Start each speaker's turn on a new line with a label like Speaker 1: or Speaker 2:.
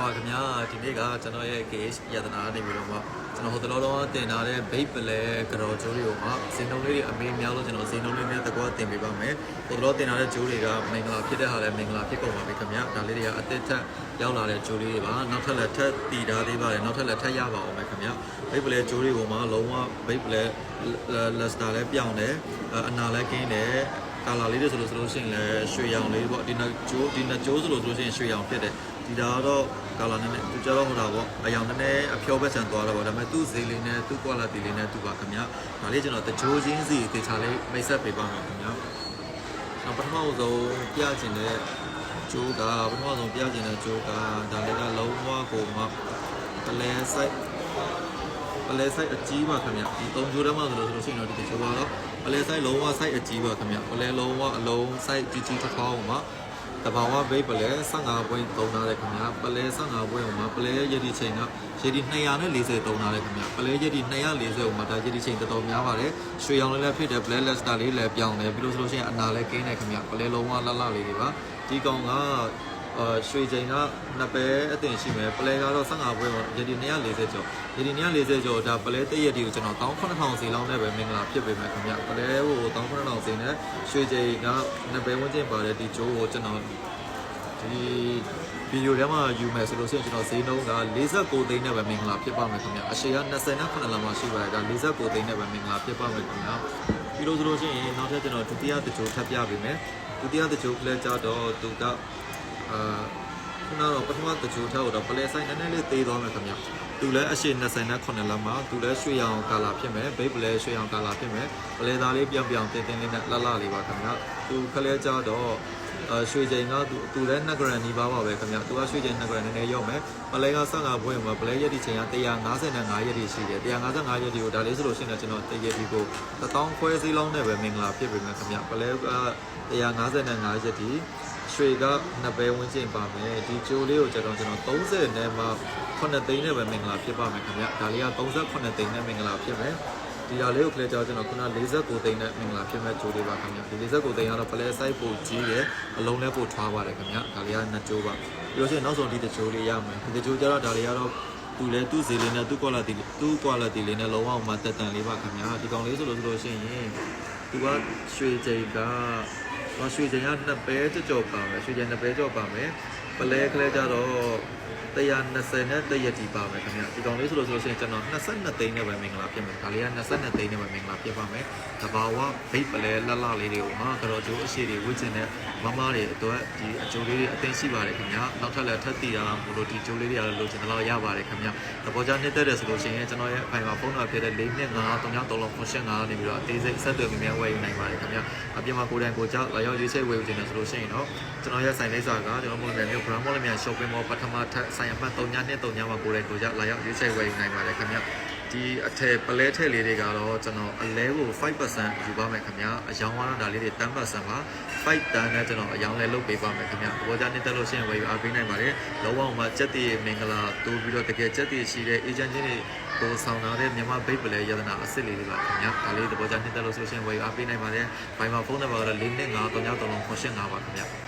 Speaker 1: ပါခင်ဗျာဒီနေ့ကကျွန်တော်ရဲ့ case ယတနာနေပြီးတော့မှကျွန်တော်ဟိုတလောတော့တင်ထားတဲ့ vape ပလဲကြော်ကျိုးတွေကိုမှစင်တုံးလေးတွေအမေများလို့ကျွန်တော်စင်တုံးလေးနဲ့တကွာတင်ပေးပါမယ်ဟိုတလောတင်ထားတဲ့ကျိုးတွေကမင်္ဂလာဖြစ်တဲ့ဟာလည်းမင်္ဂလာဖြစ်ကုန်ပါပြီခင်ဗျာဒါလေးတွေကအသက်ထက်ရောက်လာတဲ့ကျိုးလေးတွေပါနောက်ထပ်လည်းထပ်တည်ထားသေးပါတယ်နောက်ထပ်လည်းထပ်ရပါအောင်မယ်ခင်ဗျာ vape ပလဲကျိုးတွေကိုမှလုံးဝ vape ပလဲ luster လည်းပြောင်းတယ်အနာလည်းကင်းတယ် ကာလာလေးတွေဆိုလို့ဆိုလို့ရှိရင်လည်းရွှေရောင်လေးပေါ့ဒီနှစ်ကျိုးဒီနှစ်ကျိုးဆိုလို့ဆိုလို့ရှိရင်ရွှေရောင်ဖြစ်တယ်ဒီဒါကတော့ကာလာနဲ့နဲ့သူကြတော့ဟိုတာပေါ့အယောင်နည်းနည်းအဖြောဘက်ဆန်သွားတော့ပေါ့ဒါပေမဲ့သူ့ဈေးလေးနဲ့သူ့ quality လေးနဲ့သူ့ပါခင်ဗျာဒါလေးကျွန်တော်တကြိုးချင်းစီတေချာလေးမိတ်ဆက်ပေးပါမယ်ခင်ဗျာနောက်ပထမဆုံးပြချင်တဲ့ကျိုးကပထမဆုံးပြချင်တဲ့ကျိုးကဒါလေးကလုံးဝကိုမှပလဲဆိုင်ပ လဲဆိုင်အကြီးပါခင်ဗျဒီ၃ကျိုးတည်းမှဆိုလို့ဆိုလို့ရှိရင်တော့ဒီကျိုးကတော့ပလဲဆိုင်လုံးဝဆိုင်အကြီးပါခင်ဗျပလဲလုံးဝအလုံးဆိုင်ကြီးကြီးတစ်ထောင်းမှာတဘာဝဘိတ်ပလဲ15ပွင့်သုံးထားတယ်ခင်ဗျပလဲ15ပွင့်ဟိုမှာပလဲရည်ဒီချိန်ကရည်ဒီ240သုံးထားတယ်ခင်ဗျပလဲရည်ဒီ240ဟိုမှာဒါရည်ဒီချိန်တော်တော်များပါတယ်ရွှေရောင်လေးလည်းဖြစ်တယ်ပလဲလက်စတာလေးလည်းပြောင်းတယ်ပြီးလို့ဆိုလို့ရှိရင်အနာလည်းကင်းတယ်ခင်ဗျပလဲလုံးဝလှလှလေးတွေပါဒီကောင်က အာရွှေချိန်ကနှစ်ပဲအတင်ရှိမယ်ပလဲကတော့15ပွဲပေါ့ရည်ဒီ240ကျော်ရည်ဒီ240ကျော်ဒါပလဲတည့်ရက်ဒီကိုကျွန်တော်18000စီလောက်နဲ့ပဲမင်္ဂလာဖြစ်ပေမဲ့ခင်ဗျပလဲဟို18000စီနဲ့ရွှေချိန်ကနှစ်ပဲဝန်းကျင်ပါတဲ့ဒီကျိုးကိုကျွန်တော်ဒီဗီဒီယိုထဲမှာယူမယ်ဆိုလို့ရှိရင်ကျွန်တော်ဈေးနှုန်းက49သိန်းနဲ့ပဲမင်္ဂလာဖြစ်ပါမယ်ခင်ဗျအရှေ့က29လမ်းမှာရှိပါတယ်ဒါ49သိန်းနဲ့ပဲမင်္ဂလာဖြစ်ပါမယ်ခင်ဗျပြီးလို့ဆိုလို့ရှိရင်နောက်ထပ်ကျွန်တော်ဒုတိယတကြိုထပ်ပြပေးမယ်ဒုတိယတကြိုကလည်းကြတော့သူက အာခုနကတော့ပထမတကြိုထက်တော့ပလဲဆိုင်နည်းနည်းလေးသေးသွားမယ်ခင်ဗျသူလည်းအရှိ29လမ်းမှာသူလည်းရွှေရောင်ကာလာဖြစ်မယ်ဘိတ်ပလဲရွှေရောင်ကာလာဖြစ်မယ်ပလဲသားလေးပြောင်ပြောင်တင်းတင်းလေးနဲ့လှလှလေးပါခင်ဗျသူခလဲကြတော့အရွှေချိန်ကသူသူလည်း2 gram နီးပါးပါပဲခင်ဗျသူကရွှေချိန်2 gram နည်းနည်းရောက်မယ်ပလဲက15ဘွဲ့မှာပလဲရက်ဒီချိန်က155ရက်ဒီရှိတယ်155ရက်ဒီကိုဒါလေးဆိုလို့ရှိရင်ကျွန်တော်တရက်ဒီကို1000ခွဲစည်းလုံးနဲ့ပဲမင်္ဂလာဖြစ်ပေမဲ့ခင်ဗျပလဲက155ရက်ဒီ ရွှေကနှစ်ပဲဝင်းကျင်ပါမယ်ဒီကျိုးလေးကိုကျွန်တော်ကျွန်တော်30နဲ့မှ9သိန်းနဲ့ပဲမင်္ဂလာဖြစ်ပါမယ်ခင်ဗျဒါလေးက38သိန်းနဲ့မင်္ဂလာဖြစ်မယ်ဒီဟာလေးကိုကလေးကြောကျွန်တော်ခုန49သိန်းနဲ့မင်္ဂလာဖြစ်မဲ့ကျိုးလေးပါခင်ဗျဒီ49သိန်းကတော့ပလဲ site ပိုကြီးတယ်အလုံးလည်းပိုထွားပါတယ်ခင်ဗျဒါလေးကနှစ်ကျိုးပါပြီးလို့ရှိရင်နောက်ဆုံးဒီတစ်ကျိုးလေးရမယ်ဒီတစ်ကျိုးကျတော့ဒါလေးကတော့သူလည်းသူ့ဈေးလေးနဲ့သူ့ quality သူ့ quality လေးနဲ့လုံးဝမှတက်တန်လေးပါခင်ဗျာဒီကောင်လေးဆိုလို့ဆိုလို့ရှိရင်သူကရွှေချိန်ကတော့ ရွှေချိန်ကနှစ်ပဲကြော်ကြော်ပါမယ်ရွှေချိန်နှစ်ပဲကြော်ပါမယ်ပလဲကလေးကြတော့120နဲ့တရက်တီပါမယ်ခင်ဗျဒီကောင်လေးဆိုလို့ဆိုလို့ရှိရင်ကျွန်တော်22သိန်းနဲ့ပဲမင်္ဂလာဖြစ်မယ်ဒါလေးက22သိန်းနဲ့ပဲမင်္ဂလာဖြစ်ပါမယ်တဘာဝဘိတ်ပလဲလှလှလေးတွေကိုမှကတော့ကျိုးအရှိတွေဝစ်ကျင်တဲ့မမတွေအတွက်ဒီအကျိုးလေးတွေအသိရှိပါတယ်ခင်ဗျနောက်ထပ်လည်းထပ်တည်ရအောင်မလို့ဒီကျိုးလေးတွေကလည်းလိုချင်တဲ့လောက်ရပါတယ်ခင်ဗျသဘောကျနှစ်သက်တယ်ဆိုလို့ရှိရင်ကျွန်တော်ရဲ့အဖိုင်မှာဖုန်းနံပါတ်ဖြစ်တဲ့4နှစ်9 3 3လုံး85နေပြီးတော့အသေးစိတ်ဆက်သွယ်မြင်မြန်ဝယ်ယူနိုင်ပါတယ်ခင်ဗျအပြင်မှာကိုယ်တိုင်ကိုကြောက်လာရောက်ရေးချိတ်ဝယ်ယူခြင်းနဲ့ဆိုလို့ရှိရင်တော့ကျွန်တော်ရဲ့ဆိုင်လိပ်စာကကျွန်တော်မို့လည်းမျိုး brand မို့လည်းမြန် shopping mall ပထမထပ်ဆိုင်အမှတ်3ညနဲ့3ညမှာကိုယ်တိုင်ကိုကြောက်လာရောက်ရေးချိတ်ဝယ်ယူနိုင်ပါတယ်ခင်ဗျဒီအထည်ပလဲထည်လေးတွေကတော့ကျွန်တော်အလဲကို5%ယူပါမယ်ခင်ဗျအယောင်ကတော့ဒါလေးတွေ10%ပါ5တန်းနဲ့ကျွန်တော်အယောင်လဲလုပ်ပေးပါမယ်ခင်ဗျဘောကြနှစ်သက်လို့ရှိရင်ဝယ်ယူအားပေးနိုင်ပါတယ်လုံးဝမှစက်တည်မင်္ဂလာတိုးပြီးတော့တကယ်စက်တည်ရှိတဲ့ agent ချင်းတွေကိုဆောင်လာတဲ့မြန်မာဘိတ်ပလဲယတနာအစ်စ်လေးတွေပါခင်ဗျဒါလေးသဘောကျနှစ်သက်လို့ဆိုရှင်ဝယ်ယူအားပေးနိုင်ပါတယ်ဘိုင်မှာဖုန်းနံပါတ်ကတော့၄နှစ်9 3 3 3 8 5ပါခင်ဗျ